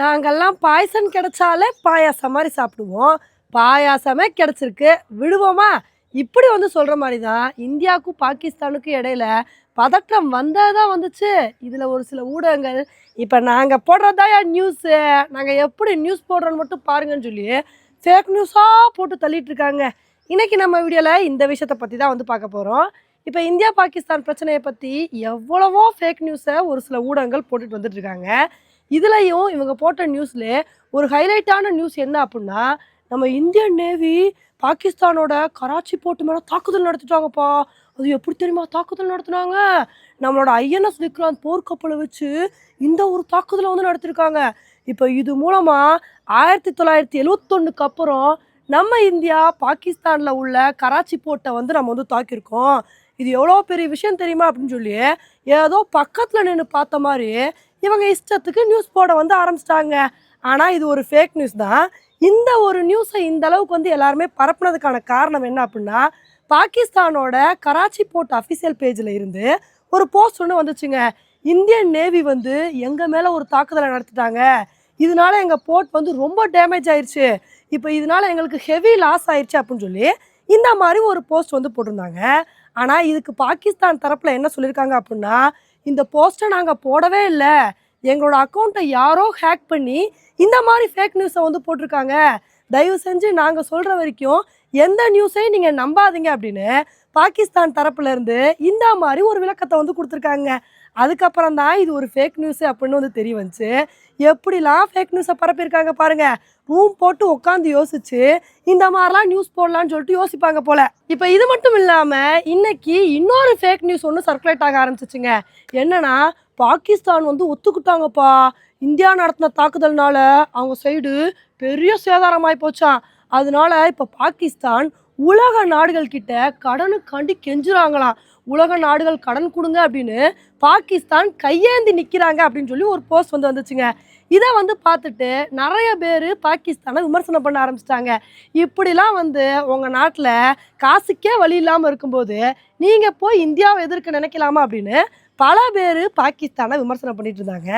நாங்கள்லாம் பாயசம் கிடைச்சாலே பாயாசம் மாதிரி சாப்பிடுவோம். பாயாசமே கிடச்சிருக்கு. விடுவோமா? இப்படி வந்து சொல்கிற மாதிரி தான் இந்தியாவுக்கும் பாகிஸ்தானுக்கும் இடையில பதற்றம் வந்தால் தான் வந்துச்சு. இதில் ஒரு சில ஊடகங்கள் இப்போ நாங்கள் போடுறதா நியூஸு நாங்கள் எப்படி நியூஸ் போடுறோன்னு மட்டும் பாருங்கன்னு சொல்லி ஃபேக் நியூஸாக போட்டு தள்ளிட்டு இருக்காங்க. நம்ம வீடியோவில் இந்த விஷயத்தை பற்றி தான் வந்து பார்க்க போகிறோம் இப்போ இந்தியா பாகிஸ்தான் பிரச்சனையை பற்றி எவ்வளவோ ஃபேக் நியூஸை ஒரு சில ஊடகங்கள் போட்டுட்டு வந்துட்டுருக்காங்க இதுலேயும் இவங்க போட்ட நியூஸில் ஒரு ஹைலைட்டான நியூஸ் என்ன அப்படின்னா நம்ம இந்தியன் நேவி பாகிஸ்தானோட கராச்சி போட்டு மேலே தாக்குதல் நடத்திட்டாங்கப்பா. அது எப்படி தெரியுமா? தாக்குதல் நடத்துனாங்க. நம்மளோட ஐஎன்எஸ் விக்ராந்த் போர்க்கப்பலை வச்சு இந்த ஒரு தாக்குதலை வந்து நடத்திருக்காங்க. இப்போ இது மூலமாக ஆயிரத்தி தொள்ளாயிரத்தி எழுவத்தொன்னுக்கு அப்புறம் நம்ம இந்தியா பாகிஸ்தானில் உள்ள கராச்சி போர்ட்டை வந்து நம்ம வந்து தாக்கியிருக்கோம். இது எவ்வளோ பெரிய விஷயம் தெரியுமா அப்படின்னு சொல்லி ஏதோ பக்கத்தில் நின்று பார்த்த மாதிரி இவங்க இஷ்டத்துக்கு நியூஸ் போட வந்து ஆரம்பிச்சிட்டாங்க. ஆனால் இது ஒரு ஃபேக் நியூஸ் தான். இந்த ஒரு நியூஸை இந்த அளவுக்கு வந்து எல்லாருமே பரப்புனதுக்கான காரணம் என்ன அப்படின்னா பாகிஸ்தானோட கராச்சி போர்ட் அஃபிஷியல் பேஜில் இருந்து ஒரு போஸ்ட் ஒன்று வந்துச்சுங்க. இந்தியன் நேவி வந்து எங்கள் மேலே ஒரு தாக்குதலை நடத்திட்டாங்க. இதனால எங்கள் போர்ட் வந்து ரொம்ப டேமேஜ் ஆயிடுச்சு இப்போ இதனால எங்களுக்கு ஹெவி லாஸ் ஆயிடுச்சு அப்படின்னு சொல்லி இந்த மாதிரி ஒரு போஸ்ட் வந்து போட்டிருந்தாங்க. ஆனால் இதுக்கு பாகிஸ்தான் தரப்பில் என்ன சொல்லியிருக்காங்க அப்படின்னா இந்த போஸ்ட்டை நாங்கள் போடவே இல்லை. எங்களோட அக்கௌண்ட்டை யாரோ ஹேக் பண்ணி இந்த மாதிரி ஃபேக் நியூஸை வந்து போட்டிருக்காங்க. தயவு செஞ்சு நாங்கள் சொல்கிற வரைக்கும் எந்த நியூஸையும் நீங்கள் நம்பாதீங்க அப்படின்னு பாகிஸ்தான் தரப்புலேருந்து இந்த மாதிரி ஒரு விளக்கத்தை வந்து கொடுத்துருக்காங்க. அதுக்கப்புறம் தான் இது ஒரு ஃபேக் நியூஸு அப்படின்னு வந்து தெரிய வந்துச்சு. எப்படிலாம் ஃபேக் நியூஸை பரப்பியிருக்காங்க பாருங்கள் ரூம் போட்டு உட்காந்து யோசிச்சு இந்த மாதிரிலாம் நியூஸ் போடலான்னு சொல்லிட்டு யோசிப்பாங்க போல. இப்போ இது மட்டும் இல்லாமல் இன்னைக்கு இன்னொரு ஃபேக் நியூஸ் ஒன்று சர்க்குலேட் ஆக ஆரம்பிச்சிச்சுங்க. என்னன்னா பாகிஸ்தான் வந்து ஒத்துக்கிட்டாங்கப்பா. இந்தியா நடத்தின தாக்குதல்னால அவங்க சைடு பெரிய சேதாரமாகி போச்சான் அதனால இப்போ பாகிஸ்தான் உலக நாடுகள் கிட்ட கடனுக்காண்டி கெஞ்சுறாங்களாம். உலக நாடுகள் கடன் கொடுங்க அப்படின்னு பாகிஸ்தான் கையேந்தி நிற்கிறாங்க அப்படின்னு சொல்லி ஒரு போஸ்ட் வந்து வந்துச்சுங்க. இதை வந்து பார்த்துட்டு நிறைய பேர் பாகிஸ்தானை விமர்சனம் பண்ண ஆரம்பிச்சிட்டாங்க. இப்படிலாம் வந்து உங்கள் நாட்டில் காசுக்கே வழி இல்லாமல் இருக்கும்போது நீங்கள் போய் இந்தியாவை எதிர்க்க நினைக்கலாமா அப்படின்னு பல பேர் பாகிஸ்தானை விமர்சனம் பண்ணிட்டு இருந்தாங்க.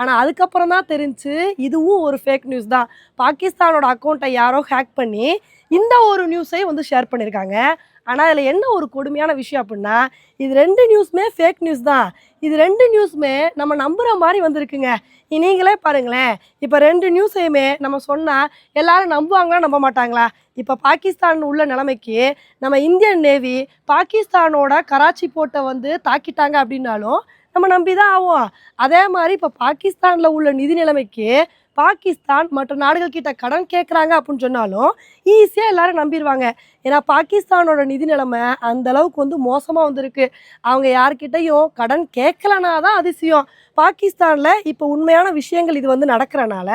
ஆனால் அதுக்கப்புறம் தான் தெரிஞ்சு இதுவும் ஒரு ஃபேக் நியூஸ் தான். பாகிஸ்தானோட அக்கௌண்ட்டை யாரோ ஹேக் பண்ணி இந்த ஒரு நியூஸை வந்து ஷேர் பண்ணியிருக்காங்க ஆனால் அதில் என்ன ஒரு கொடுமையான விஷயம் அப்படின்னா இது ரெண்டு நியூஸுமே ஃபேக் நியூஸ் தான். இது ரெண்டு நியூஸுமே நம்ம நம்புகிற மாதிரி வந்திருக்குங்க. நீங்களே பாருங்களேன். இப்போ ரெண்டு நியூஸையுமே நம்ம சொன்னால் எல்லாரும் நம்புவாங்களா நம்ப மாட்டாங்களா? இப்போ பாகிஸ்தான் உள்ள நிலைமைக்கு நம்ம இந்தியன் நேவி பாகிஸ்தானோட கராச்சி போர்ட்டை வந்து தாக்கிட்டாங்க அப்படின்னாலும் நம்ம நம்பி தான் ஆவோம். அதே மாதிரி இப்போ பாகிஸ்தானில் உள்ள நிதி நிலைமைக்கு பாகிஸ்தான் மற்ற நாடுகள் கிட்ட கடன் கேட்குறாங்க அப்படின்னு சொன்னாலும் ஈஸியாக எல்லாரும் நம்பிடுவாங்க ஏன்னா பாகிஸ்தானோட நிதி நிலைமை அந்த அளவுக்கு வந்து மோசமாக வந்திருக்கு. அவங்க யார்கிட்டயும் கடன் கேட்கலனா தான் அதிசயம். பாகிஸ்தானில் இப்போ உண்மையான விஷயங்கள் இது வந்து நடக்கிறனால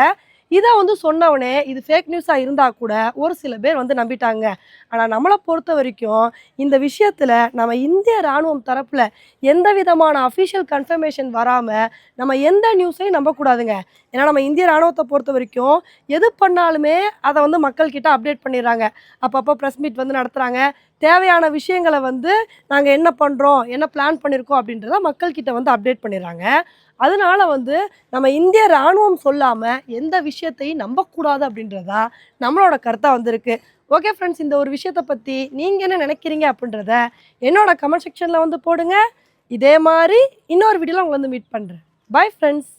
இதை வந்து சொன்னவனே இது ஃபேக் நியூஸாக இருந்தால் கூட ஒரு சில பேர் வந்து நம்பிட்டாங்க. ஆனால் நம்மளை பொறுத்த வரைக்கும் இந்த விஷயத்தில் நம்ம இந்திய ராணுவம் தரப்பில் எந்த விதமான அஃபிஷியல் கன்ஃபர்மேஷன் வராமல் நம்ம எந்த நியூஸையும் நம்பக்கூடாதுங்க. ஏன்னா நம்ம இந்திய ராணுவத்தை பொறுத்த வரைக்கும் எது பண்ணாலுமே அதை வந்து மக்கள்கிட்ட அப்டேட் பண்ணிடுறாங்க. அப்பப்போ ப்ரெஸ் மீட் வந்து நடத்துகிறாங்க தேவையான விஷயங்களை வந்து நாங்கள் என்ன பண்ணுறோம் என்ன பிளான் பண்ணியிருக்கோம் அப்படின்றத மக்கள்கிட்ட வந்து அப்டேட் பண்ணிடுறாங்க. அதனால வந்து நம்ம இந்திய ராணுவம் சொல்லாமல் எந்த விஷயத்தையும் நம்பக்கூடாது அப்படின்றதா நம்மளோட கருத்தாக வந்திருக்கு. ஓகே ஃப்ரெண்ட்ஸ் இந்த ஒரு விஷயத்தை பற்றி நீங்கள் என்ன நினைக்கிறீங்க அப்படின்றத என்னோட கமெண்ட் செக்ஷனில் வந்து போடுங்க. இதே மாதிரி இன்னொரு வீடியோவில் உங்களை வந்து மீட் பண்ணுறேன் பாய் ஃப்ரெண்ட்ஸ்